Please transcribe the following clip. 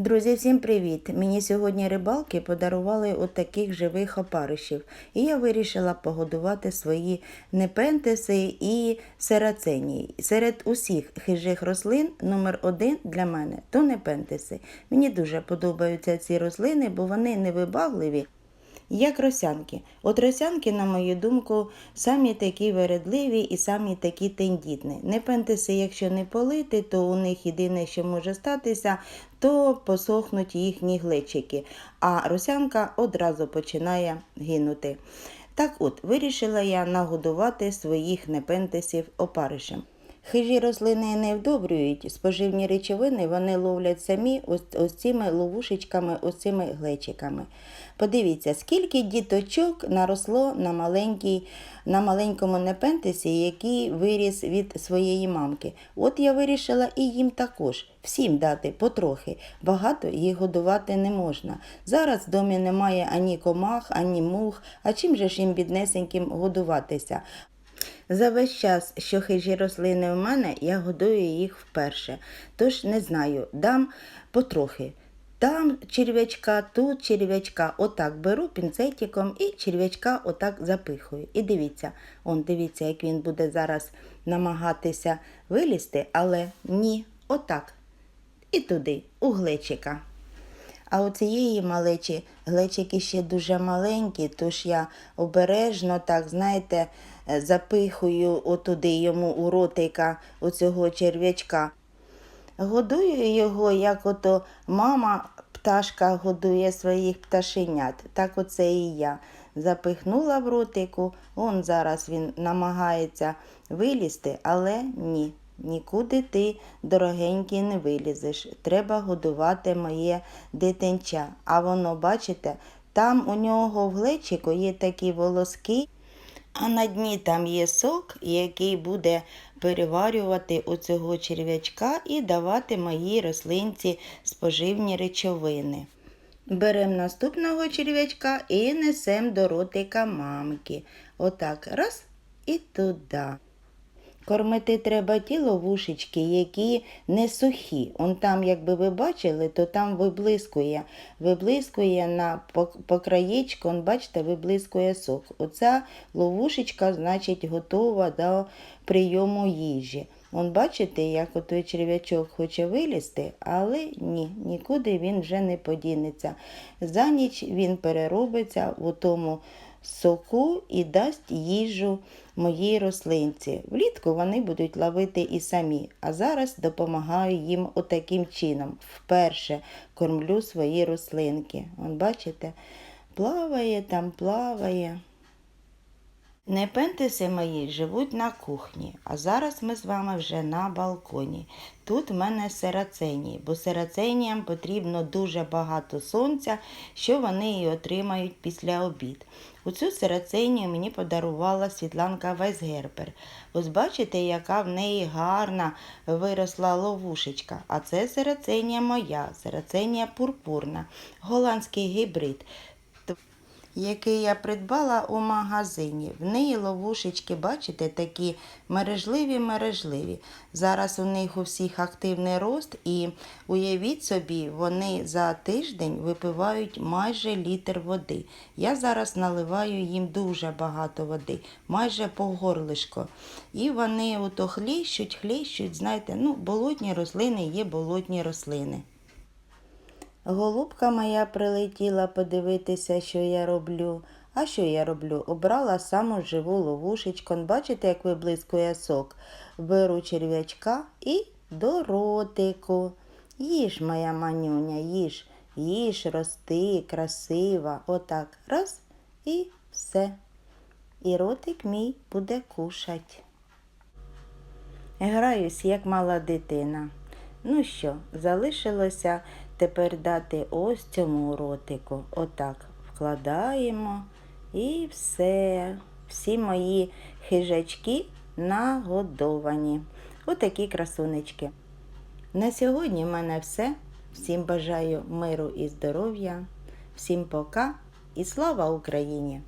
Друзі, всім привіт! Мені сьогодні рибалки подарували от таких живих опаришів, і я вирішила погодувати свої непентеси і сераценії. Серед усіх хижих рослин номер один для мене то непентеси. Мені дуже подобаються ці рослини, бо вони невибагливі. Як росянки. От росянки, на мою думку, самі такі вередливі і самі такі тендітні. Непентеси, якщо не полити, то у них єдине, що може статися, то посохнуть їхні глечики, а росянка одразу починає гинути. Так от, вирішила я нагодувати своїх непентесів опаришем. Хижі рослини не вдобрюють споживні речовини, вони ловлять самі ось, ось цими ловушечками, ось цими глечиками. Подивіться, скільки діточок наросло на, маленькій, на маленькому непентесі, який виріс від своєї мамки. От я вирішила і їм також всім дати потрохи. Багато їх годувати не можна. Зараз в домі немає ані комах, ані мух, а чим же ж їм біднесеньким годуватися? За весь час, що хижі рослини в мене, я годую їх вперше. Тож не знаю, дам потрохи. Там черв'ячка, тут черв'ячка. Отак беру пінцетиком і черв'ячка отак запихую. І дивіться, он дивіться, як він буде зараз намагатися вилізти, але ні, отак. І туди, у глечика. А у цієї малечі глечики ще дуже маленькі, тож я обережно, так, знаєте, запихую отуди йому у ротика оцього черв'ячка. Годую його, як ото мама пташка годує своїх пташенят. Так оце і я. Запихнула в ротику, он зараз він намагається вилізти, але ні. Нікуди ти, дорогенький, не вилізеш. Треба годувати моє дитинча. А воно, бачите, там у нього в глечику є такі волоски, а на дні там є сок, який буде переварювати оцього черв'ячка і давати моїй рослинці споживні речовини. Беремо наступного черв'ячка і несемо до ротика мамки. Отак, раз і туди. Кормити треба ті ловушечки, які не сухі. Он там, якби ви бачили, то там виблискує. Виблискує на по, по он, бачите, виблискує сок. Оця ловушечка, значить, готова до прийому їжі. Он бачите, як той черв'ячок хоче вилізти, але ні, нікуди він вже не подінеться. За ніч він переробиться у тому соку і дасть їжу моїй рослинці. Влітку вони будуть ловити і самі, а зараз допомагаю їм отаким чином. Вперше кормлю свої рослинки. Он бачите, плаває там, плаває. Непентеси мої живуть на кухні, а зараз ми з вами вже на балконі. Тут в мене сераценії, бо сераценіям потрібно дуже багато сонця, що вони і отримають після обід. Оцю сераценію мені подарувала Світланка Вайсгербер. Ось бачите, яка в неї гарна виросла ловушечка. А це сераценія моя, сераценія пурпурна, голландський гібрид який я придбала у магазині. В неї ловушечки, бачите, такі мережливі-мережливі. Зараз у них у всіх активний рост, і уявіть собі, вони за тиждень випивають майже літр води. Я зараз наливаю їм дуже багато води, майже по горлишко. І вони ото хліщуть, хліщуть, знаєте, ну, болотні рослини є болотні рослини. Голубка моя прилетіла подивитися, що я роблю. А що я роблю? Обрала саму живу ловушечку. Бачите, як виблискує сок. Беру черв'ячка і до ротику. Їж, моя манюня, їж, їж, рости, красива. Отак. Раз і все. І ротик мій буде кушать. Граюсь, як мала дитина. Ну що, залишилося тепер дати ось цьому ротику. Отак вкладаємо і все. Всі мої хижачки нагодовані. Отакі красунечки. На сьогодні в мене все. Всім бажаю миру і здоров'я. Всім пока і слава Україні!